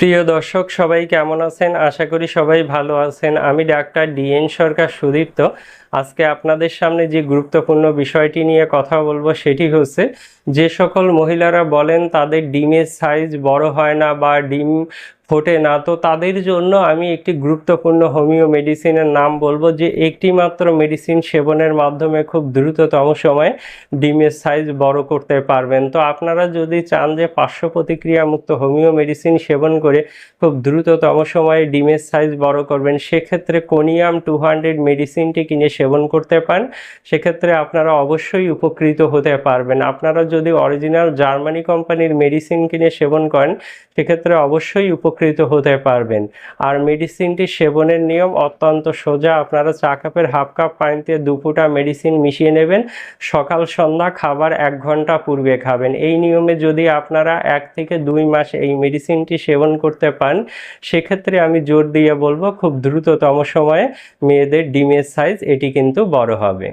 প্রিয় দর্শক, সবাই কেমন আছেন? আশা করি সবাই ভালো আছেন। আমি ডাক্তার ডিএন সরকার সুদীপ্ত। আজকে আপনাদের সামনে যে গুরুত্বপূর্ণ বিষয়টি নিয়ে কথা বলব সেটি হচ্ছে, যে সকল মহিলারা বলেন তাদের ডিমের সাইজ বড় হয় না বা ডিম ফোটে না। তো তাদের জন্য আমি একটি গুরুত্বপূর্ণ হোমিও মেডিসিনের নাম বলব যে একটি মাত্র মেডিসিন সেবনের মাধ্যমে খুব দ্রুততম সময়ে ডিমের সাইজ বড় করতে পারবেন। তো আপনারা যদি চান যে পার্শ্ব প্রতিক্রিয়া মুক্ত হোমিও মেডিসিন সেবন করে খুব দ্রুততম সময়ে ডিমের সাইজ বড় করবেন, সেক্ষেত্রে কোনিয়াম টু হান্ড্রেড মেডিসিনটি কিনে সেবন করতে পারেন। সেক্ষেত্রে আপনারা অবশ্যই উপকৃত হতে পারবেন। আপনারা যদি অরিজিনাল জার্মানি কোম্পানির মেডিসিন কিনে সেবন করেন, সেক্ষেত্রে অবশ্যই উপকৃত হতে পারবেন। আর মেডিসিনটি সেবনের নিয়ম অত্যন্ত সোজা। আপনারা চা কাপের হাফ কাপ পানিতে দু ফুটা মেডিসিন মিশিয়ে নেবেন। সকাল, সন্ধ্যা খাবার এক ঘণ্টা পূর্বে খাবেন। এই নিয়মে যদি আপনারা এক থেকে দুই মাস এই মেডিসিনটি সেবন করতে পান, সেক্ষেত্রে আমি জোর দিয়ে বলব খুব দ্রুততম সময়ে মেয়েদের ডিমের সাইজ এটি কিন্তু বড় হবে।